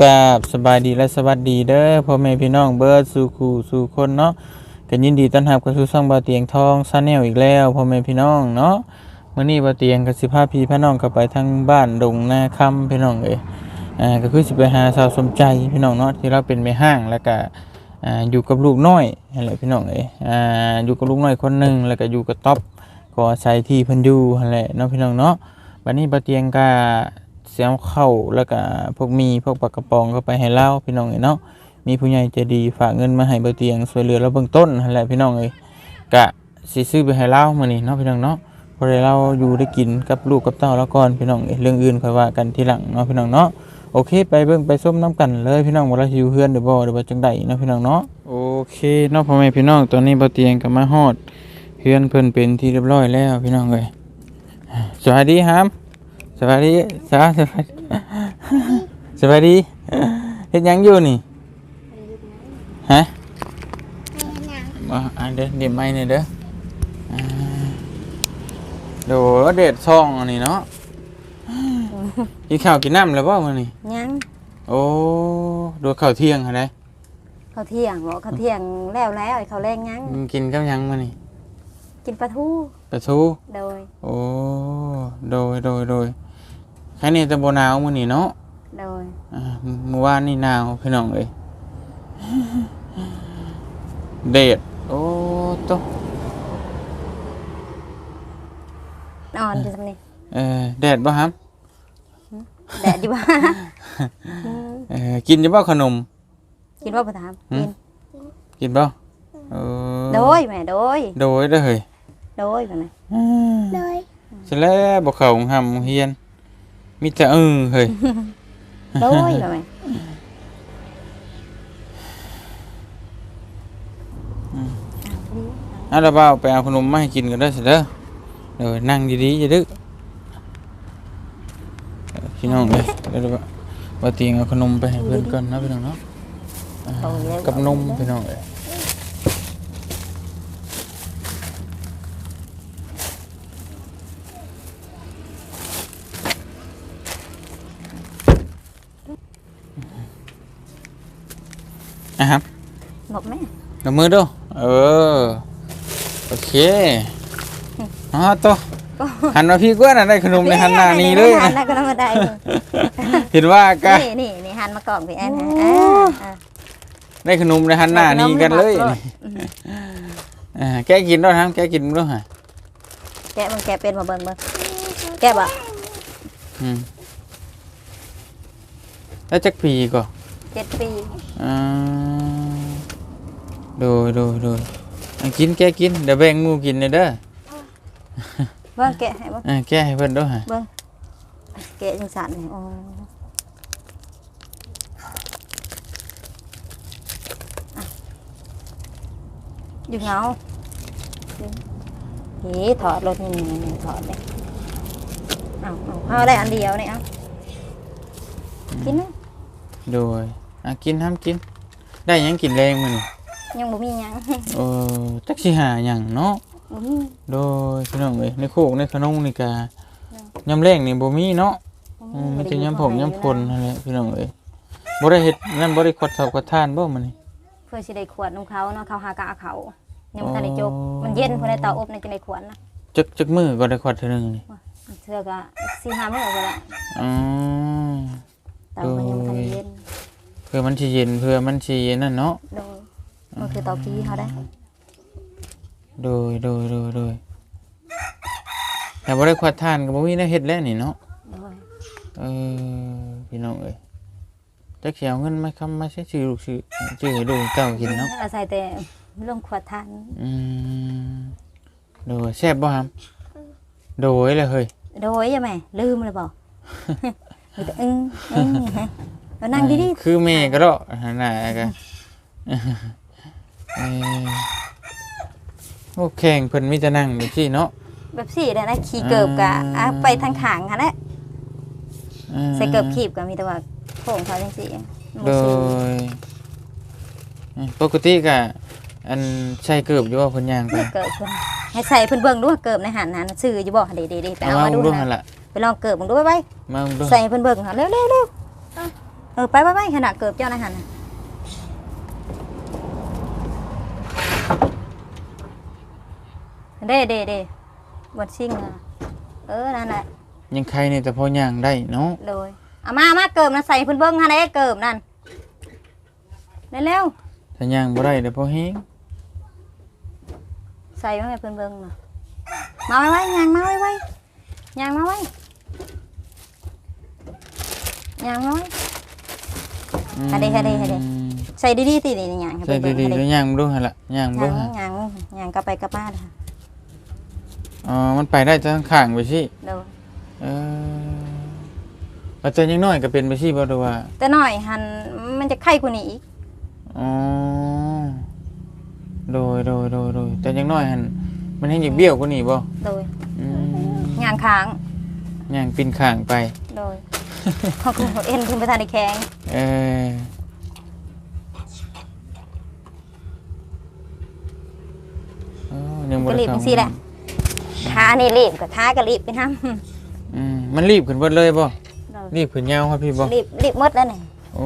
กราบสบายดีและสวัสดีเด้อพ่อแม่พี่น้องเบิร์ดสู่คู่สู่คนเนาะกันยินดีต้อนรับเข้าสู่ช่องบาเตียงทองซาแนลอีกแล้วพ่อแม่พี่น้องเนาะมื้อนี้บาเตียงกับสิพาพี่พี่น้องเข้าไปทางบ้านดงนาคำพี่น้องเอ้ยอ่าก็คือสิไปหาสาวสมใจพี่น้องเนาะที่เราเป็นแม่ห้างแล้วก็อ่าอยู่กับลูกน้อยนั่นแหละพี่น้องเอ้ยอ่าอยู่กับลูกน้อยคนหนึ่งแล้วก็อยู่กับต๊อบก็อาศัยที่เพิ่นอยู่นั่นแหละเนาะพี่น้องเนาะบัดนี้บาเตียงก็ เสียงเข้าแล้วก็พวกมีพวกปากกระป๋องก็ไปให้เล่าพี่น้องเนาะมีผู้ใหญ่ใจดีฝากเงินมาให้เบาเตียงช่วยเหลือเราเบื้องต้นนั่นแหละพี่น้องเอ้ยกะสิซื้อไปให้เล่ามื้อนี้เนาะพี่น้องเนาะพอได้เราอยู่ได้กินกับลูกกับเต้าแล้วก่อนพี่น้องเอ้เรื่องอื่นค่อยว่ากันทีหลังเนาะพี่น้องเนาะโอเคไปเบิ่งไปส้มน้ำกันเลยพี่น้องว่าเราอยู่เฮือนหรือบ่หรือว่าจังใดเนาะพี่น้องเนาะโอเคเนาะพ่อแม่พี่น้องตอนนี้เบาเตียงก็มาฮอดเฮือนเพิ่นเป็นที่เรียบร้อยแล้วพี่น้องเอ้ยสวัสดีครับ สวัสดีสวัสดีสวัสดีเฮ็ดหยังอยู่นี่ฮะมาอันเด้อเดี๋ยวไม่เนี่ยเด้ออ่าโดเด็ดซองอันนี้เนาะกินข้าวกินน้ำแล้วบ่มื้อนี้ยังโอ้ดูข้าวเที่ยงหั่นไดเขาวเที่ยงบอกเขาวเที่ยงแล้วแล้วไอ้เขาวแรงยังกินกับหยังมื้อนี้กินปลาทูปลาทูโดยโอ้โดยโดยโดย แค่นี้จะบ่หนาวมื้อนี้เนาะโดยอ่าเมื่อวานนี่หนาวพี่น้องเอ้ยเดดโอ้โตะนอนอยู่ตรงนี้เออแดดบ่ครับแดดอยู่บ้าเออกินจะบ่ขนม กินว่าประทามหืกิมนกินบ่เออโดยแม่โดยโดยเด้อเฮ้ยโดยแบบนี้เลยสิแล้วบ่เข้าห้องเฮียน มีแต่เออเฮ้ยโดยแบบนี้เอาละบ่าวไปเอาขนมมาให้กินกันเด้อสิเด้อเดี๋ยวนั่งดีๆอย่าดื้อเออพี่น้องเอ้ยเดี๋ยวบ่บ่เตียงเอาขนมไปให้เพิ่นก่อนนะพี่น้องเนาะโตแล้วกับนมพี่น้องเอ้ย อะครับบอกแม่ดมือดู เออ โอเคอ๋อตัวหันมาพี่กว่าน่ะได้ขนมในหันหน้านี้เลยหันะนหน้าก็ต้องมาได้นี่เห็นว่ากะนี่นี่หันมากล่องพี่แอนฮะโอ้อ่าได้ขนมในหันหน้านี้กันเลยขมอ่าแกะกินด้วยครับแกะกินด้วยฮะแกะมันแกะเป็นมาเบิ่งเบิ่งแกะบ่อืมแล้วจักปีก็ เจ็ดปีอ่าโดยโดยโดยอะกินแกะกินเดี๋ยวแบ่งหมูกินเลยเด้อเบิ่งแกะให้เบิ่งอ่าแกะให้เพิ่นด้วยฮะเบิ่งแกะจังสันนี่อ๋ออะอยู่เหงาเฮ้ถอดรถนี่นี่นี่ถอดเลยเอาเอาเอาได้อันเดียวนี่เอากินนะ โดย อะกินห้ามกิน ได้หยังกินแรงมื้อนี่ยังบ่มีหยังเออจักสิหาหยังเนาะ บ่มี โดยพี่น้องเอ้ยในโคกในขนมนี่กะยำแรงนี่บ่มีเนาะบ่อืมบ่มันได้จะอยู่ยำผข้างมในยำพลนั่นแหละพี่น้องเอ้ยบ่ได้เฮ็ดนั่นบ่ได้ขวดเสาขวดทานบ่มื้อนี้ เพื่อสิได้ขวดของเขาเนาะเขาหากะเอาเขายังบ่ทันได้จบ อ๋อ มันเย็นเพิ่นได้เตาอบในจังได้ขวดนะจักจักมื้อก็ได้ขวดเท่านึงนี่เทื่อก็4-5มื้อก็ได้อ๋อเตามันยังบ่ทันได้เย็นเพื่อมันสิเย็นเพื่อมันสินั่นเนาะโดยมันคือเตาผีเขาได้ โดยโดยโดยโดยแต่บ่ได้ขวดทานก็บ่มีแนวเฮ็ดแล้วนี่เนาะโดยเออพี่น้องเอ้ยจักสิเอาเงินมาคำมาใช้ชื่อลูกชื่อชื่อให้ลูกเต้ากินเนาะอาศัยแต่ลงขวดทานอืมโดยแซ่บบ่ครับโดยเลยเฮ้ยโดยยังแม่ลืมเลยบ่มีแต่อึ้งอึ้งฮะ เอานั่งดีคือแม่ก็ดอกหั่นน่ะก็เออโอ้แข่งเพิ่นมีแต่นั่งอยู่ที่เนาะ ๆแบบสี่ได้นะขี่เกิบกะอืมอะไปทางขางค่ะแหละอืมใส่เกิบขีบก็มีแต่ว่าโค้งเขาจังซี่โดยปกติก็อันใช้เกือบอยู่ว่าเพิ่นย่างไปเกิบเพิ่นให้ใส่เพิ่นเบิ่งดูว่าเกิบในหันหันซื้ออยู่บ่เดี๋ยวๆๆไปเอาเอามามาดูดูนะหั่นล่ะไปลองเกิบมึงดูไว้ไว้มาดูใส่ให้เพิ่นเบิ่งหาเร็วๆๆ เออไปไปไปขนาดเกือบเจ้านะหันน่ะเด้เด้เด้วัดซิ่งอะเออนั่นแหละยังใครเนี่ยแต่พอย่างได้เนาะเลยเอามาเอามาเกิบนะใส่เพิ่นเบิ้งฮะเด้เกิบนั่นเร็วถ้าย่างบ่ได้เดี๋ยวพอเฮงๆใส่มาให้เพิ่นเบิ้งน่ะมาไว้ไว้ยางมาไว้ไว้ยางมาไว้ยางมาไว้ ให้ได้ให้ได้ให้ได้อืมใส่ดีๆตินี่ยางให้ใส่เพิ่นเบิ้งดีๆให้แล้วได้ย่างบ่ดูหั่นล่ะย่างบ่ยางหั่นยางยางกลับไปกลับมาเด้ออ๋อมันไปได้ทั้งข้างไปสิเด้อเอออาจารย์ยังน้อยก็เป็นไปสิบ่ดูว่า แต่หน่อยหันมันจะไข้กว่านี้อีกอ๋อโดยโดยโดยโดยแต่ยังน้อยหั่นมันให้อยากเบี้ยวกว่านี้บ่โดยอืมยางค้างย่างปีนข้างไปโดย เขาคือเอ็นคุณประธานในแข็งเอออ๋อยังบ่ก็ได้รีบเข้าจังซี่แหละขานี่รีบกับขาก็รีบไปนำอืมมันรีบขึ้นเบิดเลยบ่รีบขึ้นยาวครับพี่บ่รีบรีบหมดแล้วนี่โอ้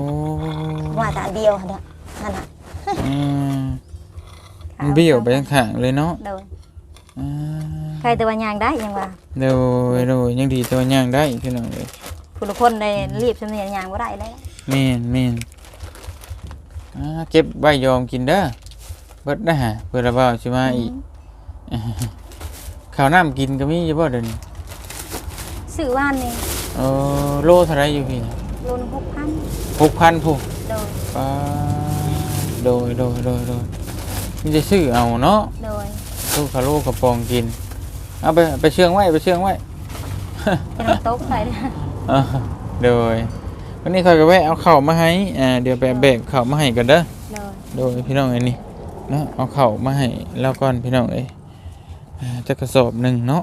ว่าแต่อันเดียวหั่นน่ะนั่นน่ะอืมมันเบี้ยวไปทั้งข้างเลยเนาะโดยอ่า ใครแต่ว่ายางได้ยังว่า โดยโดยยังดีตัวย่างได้พี่น้องเอ้ย ผู้ละคนได้รีบสำเนียงยางบ่ได้เลยแม่นแม่นอ่าเก็บใบยอมกินเด้อเบิดนะฮะเพื่อระเบ้าสิมาอีกข้าวน้ำกินก็มีอยู่บ่เดี๋ยวนี้ซื้อว่านนี่เออโลเท่าไรอยู่พี่โลนึง6,000หกพันผู้โดยป้าโดยโดยโดยโดยมันจะซื้อเอาเนาะโดยลูกคาโลกระปองกินเอาไปไปเชื่องไว้ไปเชื่องไว้ เป็นน้ำตกใส่เด้ออ่า โดยวันนี้คอยก็แวะเอาเข่าวมาให้อ่าเดี๋ยวไปแบกเข่าวมาให้กันเด้อโดยโดยพี่น้องไอ้นี่เนาะเอาเข่าวมาให้แล้วก่อนพี่น้องเอ้ยอ่าจะกระสอบหนึ่งเนาะ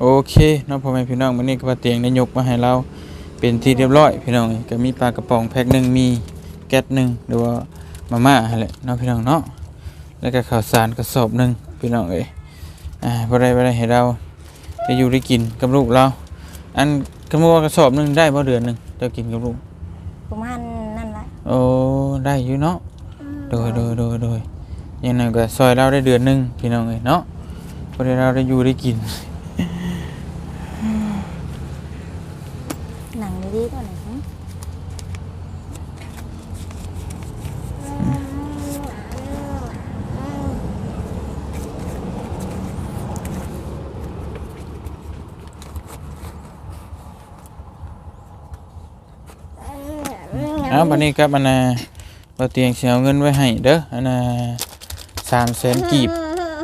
โอเคเนาะพ่อแม่พี่น้องวันนี้ก็มาเตียงได้ยกมาให้เราเป็นที่เรียบร้อยพี่น้องเอ้ยก็มีปลากระป๋องแพ็คหนึ่งมีแก๊สหนึ่งหรือว่ามาม่าหั่นแหละเนาะพี่น้องเนาะแล้วก็ข้าวสารกระสอบหนึ่งพี่น้องเอ้ยอ่าบ่ได้บ่ได้ให้เราได้อยู่ได้กินกับลูกเราอัน คำว่ากระสอบหนึ่งได้บ่เดือนหนึ่งเรากินกับลูกประมาณนั่นแหละโอ้ได้อยู่เนาะโดยโดยโดยโดยอย่างนั้นก็ซอยเราได้เดือนหนึงพี่น้องเอ้ยเนาะพอได้เราได้อยู่ได้กิน หนังดีๆก็หน่อยหึ เอ้าบัดนี้ครับอันน่ะเราเตียงสิเอาเงินไว้ให้เด้ออันน่ะ300,000กีบ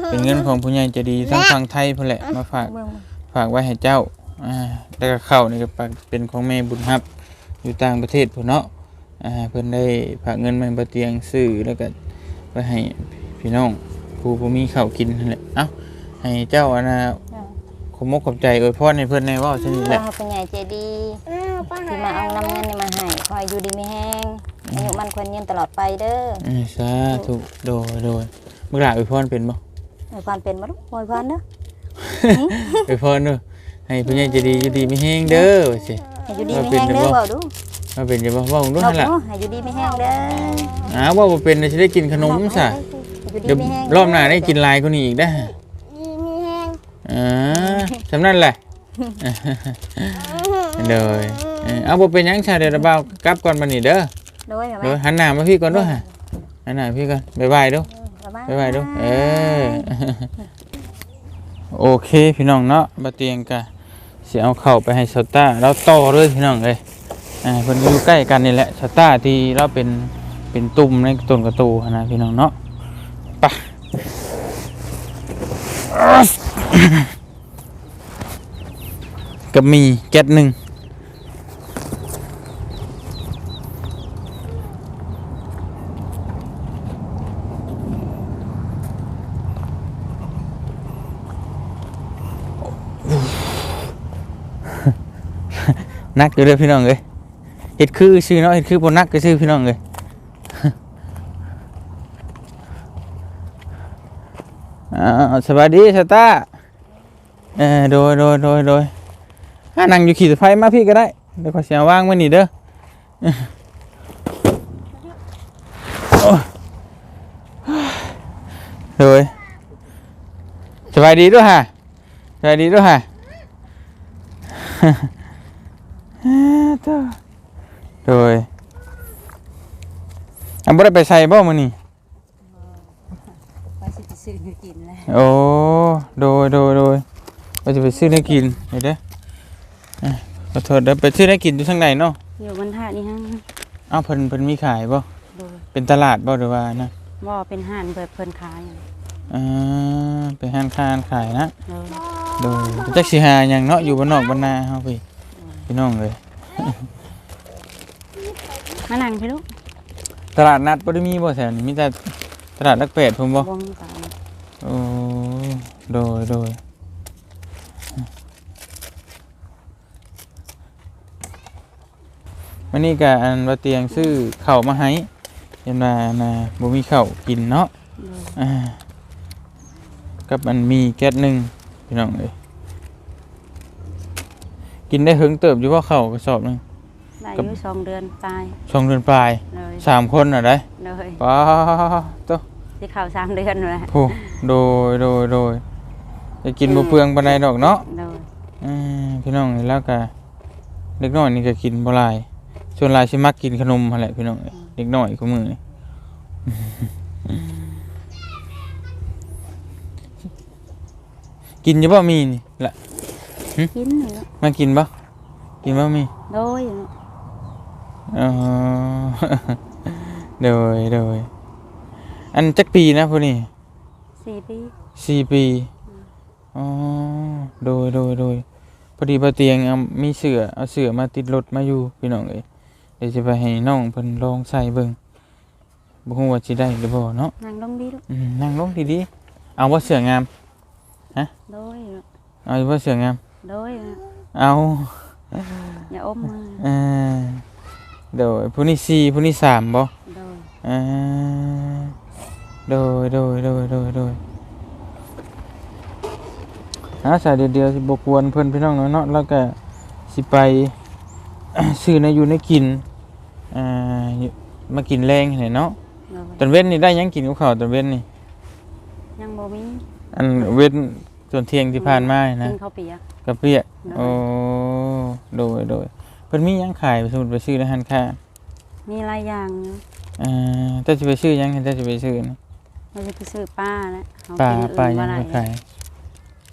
เป็นเงินของผู้ใหญ่ใจดีทั้งฝั่งไทยพุ่นแหละมาฝากเบิ่งฝากไว้ให้เจ้าอ่าแล้วก็ข้าวนี่ก็ฝากเป็นของแม่บุญฮับ อยู่ต่างประเทศพุ่นเนาะอ่าเพิ่นได้ฝากเงินมาให้บ่เตียงซื้อแล้วก็ไว้ให้พี่น้องผู้บ่มีข้าวกินนั่นแหละเอ้าให้เจ้าอันน่ะอ่า ขอบมกขอบใจอวยพรให้เพื่อนในว่าชนิดแหละว่าเป็นใหญ่ใจดีที่มาเอานำเงินนี่มาให้คอยอยู่ดีไม่แห้งอายุมันควรยืนตลอดไปเด้ออืมสาธุโดยโดยเมื่อไหร่อวยพรเป็นบ่โอยพรเป็นบ่ลูกโอยพรเด้ออวยพรเด้อให้ผู้ใหญ่ใจะดีอยู่ดีไม่แห้งเด้อว่าสิให้อยู่ดีไม่แห้งเด้อเว้าดูมาเป็นจะบ่เว้าดูนหั่กนล่ะเนาะให้อยู่ดีไม่แห้งเด้ออ้าวว่าบ่เป็นน่ะสิได้กินขนมซะให้อยู่ดีเดี๋ยวไม่แห้งรอบหน้าได้กินหลายกว่านี้อีกได้อ อ่าสำนั้นแหละเด้อเออเอาบ่เป็นหยังชาเดี๋ยวเราเบากลับก่อนบัดนี้เด้อโดยเดี๋ยวหันหน้ามาพี่ก่อนเด้วยฮะหันหน้าพี่ก่อนบ๊ายบายเด้อไปไปดูเออโอเคพี่น้องเนาะบาเตียงกะเสียเอาเข่าไปให้สต้าแล้วต่อเลยพี่น้องเลยอ่าเพิ่นอยู่ใกล้กันนี่แหละสต้าที่เราเป็นเป็นตุ่มในต้นกระตูหั้นนะพี่น้องเนาะไปะ กับมีแก๊สหนึ่งนักอยู่เลยพี่น้องเลยเห็ดคือชื่อเนาะเห็ดคือบนนักก็ชื่อพี่น้องเลยอ่าสวัสดีสตาร์ เออโดยโดยโดยโดยถ้านั่งอยู่ขี่สะพามาพี่ก็ได้ เดี๋ยวขอเสียว่างไว้นิเด้อโดยสบายดีด้วยฮะสบายดีด้วยฮะโดยอันบุได้ไปใส่บ่มันอนี้โอ้ โดยโดยโดย เราจะไปซื้อได้กินเดี๋ยวเด้ออะขอโทษเด้อไปซื้อได้กินอยู่ทางไหนเนาะอยู่บนท่านี่ฮะเอ้าเพิ่นเพิ่นมีขายบ่โดยเป็นตลาดบ่หรือว่านะบ่เป็นห่านเปิดเพิ่นขายอย่างอ่าเป็นห้างค้าร้านขายนะ โดยโดยจักสิหาหยังเนาะอยู่บ้านนอกบ้านนาเฮาพี่พี่น้องเลยมานั่งพี่ลูกตลาดนัดบ่ได้มีบ่แถวนี้มีแต่ตลาดนักเป็ดผมบ่ วงสามโอ้โดยโดย วันนี้ก็อันว่าเตียงซื้อข้าวมาให้ยันว่านะบ่มีข้าวกินเนาะโดยอ่ากับมันมีแก๊สหนึ่งพี่น้องเอ้ยกินได้หึงเติบอยู่ว่าข้าวกระสอบหนึง ได้กับอยู่สองเดือนตายสองเดือนปลายเลยสามคนอะได้เลยป้าโตที่เข้าสามเดือนเลยโหโดยโดยโดยจะกินบ่เปลืองปานใดดอกเนาะโดยอืมพี่น้องนี่แล้วก็เด็กน้อยนี่ก็กินบ่หลาย ส่วนหลายสิมักกินขนมหั่นแหละพี่น้องเอ้ยเด็กน้อยของมือนี่ กินอยู่บ่มีนี่ละกินเลยมากินบ่กินบ่มีโดยอ๋อโดยโดยอันจักปีนะพวกนี้สี่ปีสี่ปีอ๋อโดยโดยโดยพอดีพอเตียงเอามีเสือเอาเสือมาติดรถมาอยู่พี่น้องเอ้ย เดี๋ยวจะไปให้น้องเพิ่นลองใส่เบิ่งบ่ฮู้ว่าสิได้หรือบ่เนาะนั่งลงดีลูกอืมนั่งลงดีๆเอาว่าเสืองาม โดยเอาว่าเสืองาม โดยเอาอย่าอมมือเออโดยผู้นี้สี่ผู้นี้สามบ่ โดยอ่าโดยโดยโดยโดยโดยหาสายเดียวๆสิบกวนเพื่อนพี่น้องเนาะเนาะแล้วก็สิไป ซื้อในอยู่ในกินอ่าอยู่มากินแรงเห็นเนาะโดยตอนเว้นนี่ได้หยังกินกับข้าวตอนเว้นนี่ยังบ่มีอันเว้นส่วนเที่ยงที่ผ่านมานี่นะกินข้าวเปียกกระเปียกโดยโอ้โดยโดยเพิ่นมีหยังขายไปสมมุติไปซื้อในร้านค้ามีหลายอย่างอยู่อ่าแต่จะไปซื้อหยังแต่จะไปซื้อนี่เราจะไปซื้อปลาแล้วเอปลากินปลาอื่นยับ่งได้ไม่ขาย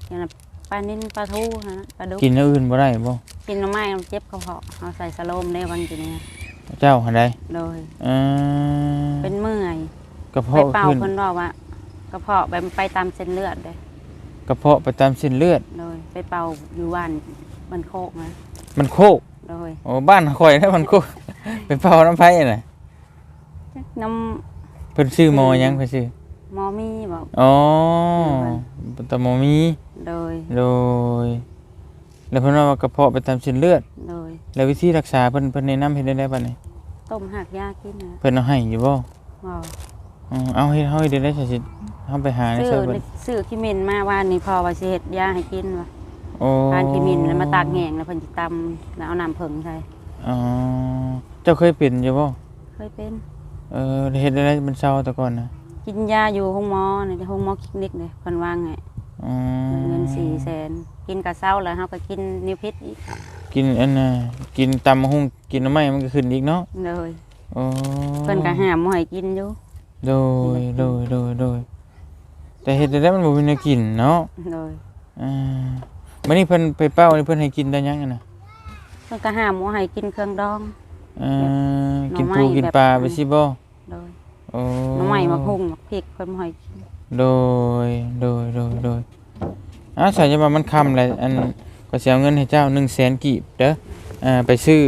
อย่างน่ะปลานิ่นปลาทูนะปลาดุกกินอย่างอื่นบ่ได้บ่ กินหน่อไม้มันเจ็บกระเพาะเอาใส่สโลมได้วันกินเนี่ยเจ้าหันใดโดย เออเป็นเมื่อยกระไปเพาะเป่าขึ้นคนบอกว่ากระเพาะไปไปตามเส้นเลือดเลยกระเพาะไปตามเส้นเลือด โดย ไปเป่าอยู่บ้านมันโคกนะมันโคกโดยโอ้บ้านข่อยนะมันโคก เป็นเผาน้ำไผ่น่ะน้เพิ่นชื่อหมอหยังเพิ่นชื่อำหมอมีบอก อ๋อเพิ่นตะหมอมี โดย โดย แล้วเพิ่นว่าว่ากระเพาะไปตามเส้นเลือด โดยแล้ววิธีรักษาเพิ่นเพิ่นแนะนำเฮ็ดได้ได้บัดนี้ต้มหักยากินนะเพิ่นเอาให้อยู่บ่บอกอ๋อเอาเฮ็ดเฮาเฮ็ดได้ใช่สิเฮาไปหาในซื้อเซเว่นซื้อขี้มินมาว่านี่พอว่าสิเฮ็ดยาให้กินว่ะโอ้ทานขี้มินแล้วมาตากแห้งแล้วเพิ่นสิตำแล้วเอาน้ำผึ้งใส่อ๋อเจ้าเคยเป็นอยู่บ่เคยเป็น เออเฮ็ดได้ได้มันเศร้าแต่ก่อนนะกินยาอยู่ห้องหมอนี่ห้องหมอคลินิกเลยเพิ่นวางให้ อ๋อเงินสี่แสนกินกะเช้าแล้วเฮาก็กินนิวพิษอีกกินอันน่ะกินตำมะฮุ่งกินหน้ำไม้มันก็ขึ้นอีกเนาะเลยอ๋อเพิ่นก็ห้ามบ่ให้กินอยู่โดยโดยโดยโดยแต่เฮ็ดได้มันบ่มีแนวกินเนาะเลยอ่ามื้อนี้เพิ่นไปเป้านี่เพิ่นให้กินได้หยังอะน่ะเพิ่นก็ห้ามบ่ให้กินเครื่องดอง อ่าหน่อกินไม้ปูกินแบบปลานั้นไปสิบ่เลยโอ้หน้ำไม้มะฮุ่งมะพริกเพิ่นบ่ให้กิน โดยโดยโดยโดยอ่าใส่จะว่ามันค่ำแหละอันก็สิเอาเงินให้เจ้า100,000กีบเด้ออ่าไปซื้อ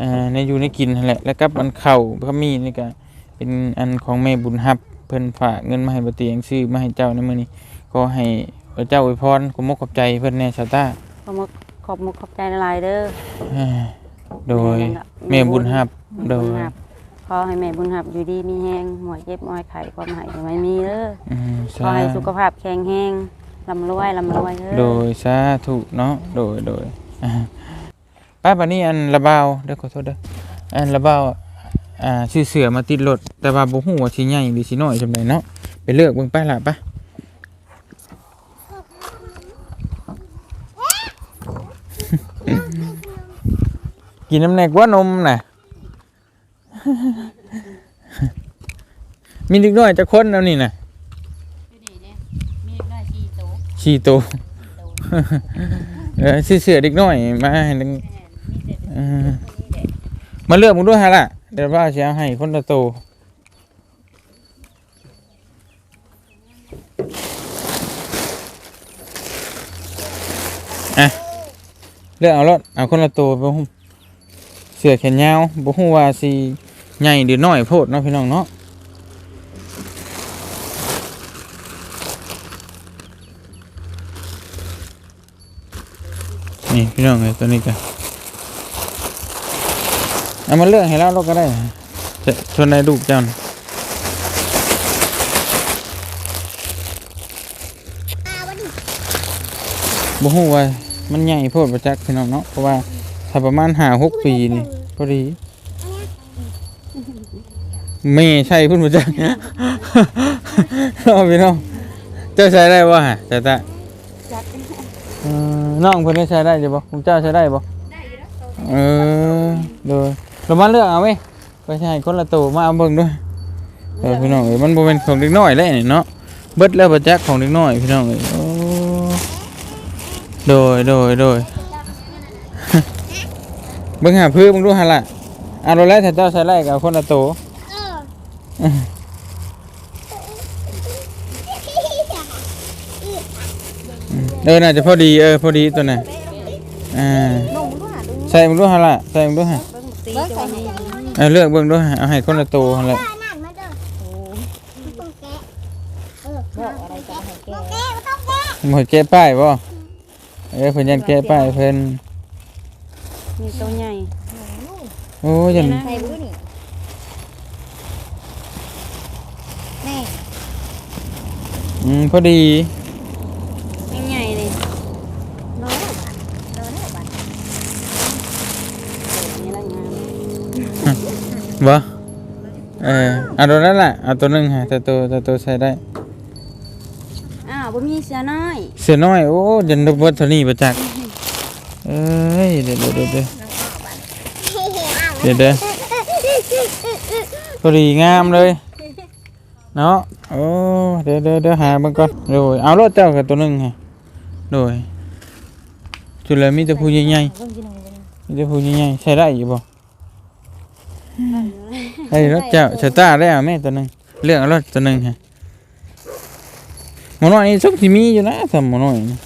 อ่าในอยู่ในกินนั่นแหละแล้วกับอันข้าวก็มีนี่ก็เป็นอันของแม่บุญฮับเพิ่นฝากเงินมาให้บ่เตียงซื้อมาให้เจ้าในมื้อนี้ก็ให้เจ้าอวยพรขอมกขอบใจเพิ่นแน่ชาวตาขอบมุกขอบมุกขอบใจหลายๆเด้ออ่าโดยแม่แม่บุญฮับแม่โดบุยญฮับ ขอให้แม่บุญฮับอยู่ดีมีแฮงหมวยเจ็บหมวยไข้ความหายไม่มีเด้ออืมขอให้สุขภาพแข็งแรงร่ำรวยร่ำรวยเด้อ โดยสาธุเนาะโดยโดยอ่าป้าบัดนี้อันระบาวเด้อขอโทษเด้ออันระบาวอ่าชื่อเสือมาติดรถแต่ว่าบ่ฮู้ว่าสิใหญ่หรือสิน้อยจังไดเนาะไปเลือกเบิ่งไปล่ะปะกินน้ำแหนกว่านมน่ะ มีเด็กน้อยจะคนแล้วนี่น่ะดูดิเนี่ยมีได้ชีโตชีโตเออซื้อเสือเด็กน้อยมาให้นึงมีแต่เออมาเลือกมึงด้วยฮะล่ะเดี๋ยวว่าจะเอาให้คนละโตอะเลือกเอารถเอาคนละโตบ่ฮู้เสือแขนยาวบ่ฮู้ว่าสิ ใหญ่หรือน้อยโพดเนาะพี่น้องเนาะนี่พี่น้องเอ้ยตัวนี้กันเอามาเลือกให้เราเราก็ได้จะชวนในลูกเจ้านะบ่ฮู้ว่ามันใหญ่โพดประจักพี่น้องเนาะเพราะว่าถ้าประมาณ5 6ปีนี่พอดี แม่ใช่พุ่นประจักเอาพี่น้องเจ้าใช้ได้บ่ฮะแต่แตาจัดเออน้องเพิ่นได้ใช้ได้อยู่บ่คุณเจ้าใช้ได้บ่ได้แล้วเออโดยเรามาเลือกเอาไหมไปใช่คนละตัวมาเอาเบิ่งด้วยเออพี่น้องเอ้ยมันบ่เป็นของเด็กน้อยแล้วนี่เนาะเบิดแล้วบ่จักของเด็กน้อยพี่น้องเอ้ยโอ้โดยโดยโดยเบิ่งหาพื้นเบิ่งดูหั่นล่ะเอาเราแล้วถ้าเจ้าใช้ได้ก็เอาคนละตัว เออน่าจะพอดีเออพอดีตัวน่ะอ่านุ่มด้วยหาดูใส่มึงดูหั่นล่ะใส่มึงดูหั่นเบิ่งตีตัวนี้เอาเลือกเบิ่งด้วยเอาให้คนละตัวหั่นแหละโอ้บอกอะไรจะให้แกหมดแก้ป้ายบ่เอ้ยเพิ่นยันแก้ป้ายเพิ่นมีตัวใหญ่โอ้ยันใส่บุ้นี่แม่ อืมพอดีใหญ่เลยน้อยบาทน้อยบาทนี่ละงามบ่เออเอาตัวนั้นล่ะเอาตัวหนึงฮะแต่ตัวแต่ตัวใช้ได้ อ้าวบ่มีเสียน้อยเสือน้อย โอ้ยันดบเท่านี้ประจักษ์เอ้ยเดี๋ยวเดี๋ยวเดี๋ยวเดี๋ยวเดี๋ยวเดี๋ยวพอดีงามเลย เนาะ โอ้เดี๋ยวเดี๋ยวเดี๋ยวหาเบิ่งก่อนโดยเอารถเจ้ากับตัวหนึงฮะโดยจุดแล้วมีแต่ผู้ใหญ่ๆเบิ่งกินหน่อยเบิ่งนี่จะพูดยังไงใช้ได้อยู่บ่ไอ้รถเจ้าชะตาได้อะแม่ตัวหนึงเรื่องเอารถตัวหนึงฮะหมอน้อยนี่สุกที่มีอยู่นะสำหมอน้อยนี่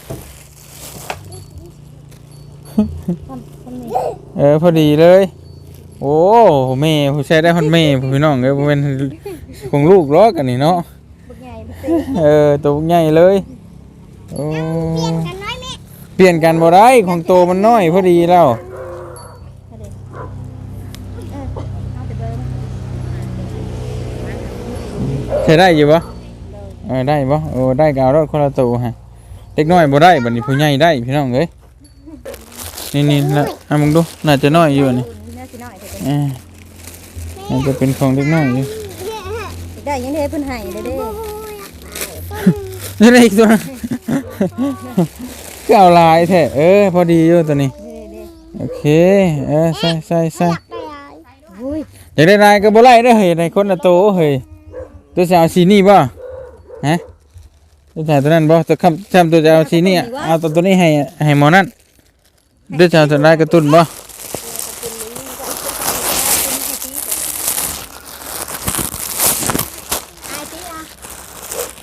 เออพอดีเลย โอ้แม่ผู้ใช้ได้คนแม่พี่น้องเอ้ยบ่เป็นของลูกล้อกันนี่เนาะ เออตัวใหญ่เลยโอ้เปลี่ยนกันบ่ได้ของโตมันน้อยพอดีแล้วใช้ได้อยู่ปะเออได้ปะโอ้ได้กเอารถคนละตัวฮะเล็กน้อยบ่ได้บัดนี้ผู้ใหญ่ได้พี่น้องเอ้ยนี่นี่ละอะมึงดูน่าจะน้อยอยู่นี่น่าสิน้อยแต่เออน่าจะเป็นของเล็กน้อยอยู่ได้ยังได้เพิ่นให้เด้อเด้ อนี่ได้อีกตัวนึงก็เอาลายแท้เออพอดีอยู่ตัวนี้เด้อเด้อโอเค เออใส่ใส่ใส่อุ้ยอยากได้ลายก็บ่ไล่ได้อเฮ้ยในคนละตัวเฮ้ยตัวจะเอาสีนี่บ่ฮะตัวจะเอาตัวนั้นบ่ตัวคำจำตัวจะเอาสีนี่อะเอาตัวตัวนี้ให้ให้หมอนั่นเดี๋ยวจะเอาตัวลายกระตุ้นบ่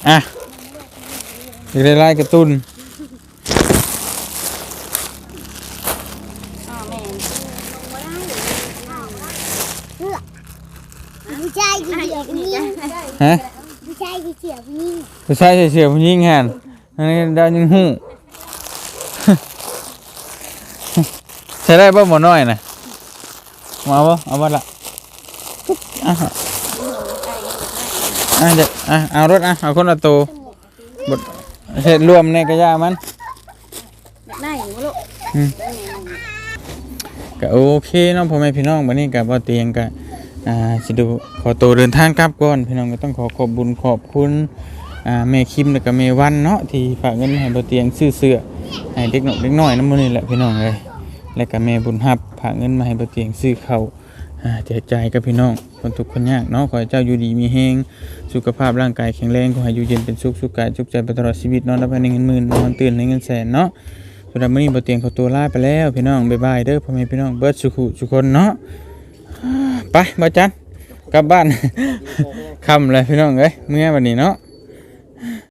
อะ อยากได้ลายกระตุ้นอ้อแม่ผู้ชายที่เสียผู้หญิงฮะผู้ชายที่เสียผู้หญิงผู้ชายเสียผู้หญิงหันอันนี้ดาวยิงหู้ใช้ได้บ่หมอน้อยน่ะมาบ่เอาบ่ละอะอะเดี๋ยวอะเอารถอะเอาคนละตัวบด เสร็จรวมในกระยามันได้อยู่บ่ลูกก็โอเคเนาะพ่อแม่พี่น้องวันนี้กับบ่เตียงก็อ่าสิดูขอตัวเดินทางกลับก่อนพี่น้องก็ต้องขอขอบบุญขอบคุณอ่าแม่คิมแล้วก็แม่วันเนาะที่ฝากเงินมาให้บ่เตียงซื้อเสื้อให้เด็กน้อยเด็กน้อยนำมื้อนี้แหละพี่น้องเอ้ยแล้วก็แม่บุญฮับฝากเงินมาให้บ่เตียงซื้อข้าวอ่าแจกจ่ายกับพี่น้อง คนทุกข์คนยากเนาะขอให้เจ้าอยู่ดีมีแฮงสุขภาพร่างกายแข็งแรงขอให้อยู่เย็นเป็นสุขสุขกายสุขใจไปตลอดชีวิตนอนรับในเงินหมื่นนอนตื่นในเงินแสนเนาะสำหรับมื้อนี้บ่เตียงขอตัวลาไปแล้วพี่น้องบ๊ายบายเด้อพ่อแม่พี่น้องเบิดสุขุสุคนเนาะไปบ่จันกลับบ้านค่ำเลยพี่น้องเอ้ยเมื่อวันนี้เนาะ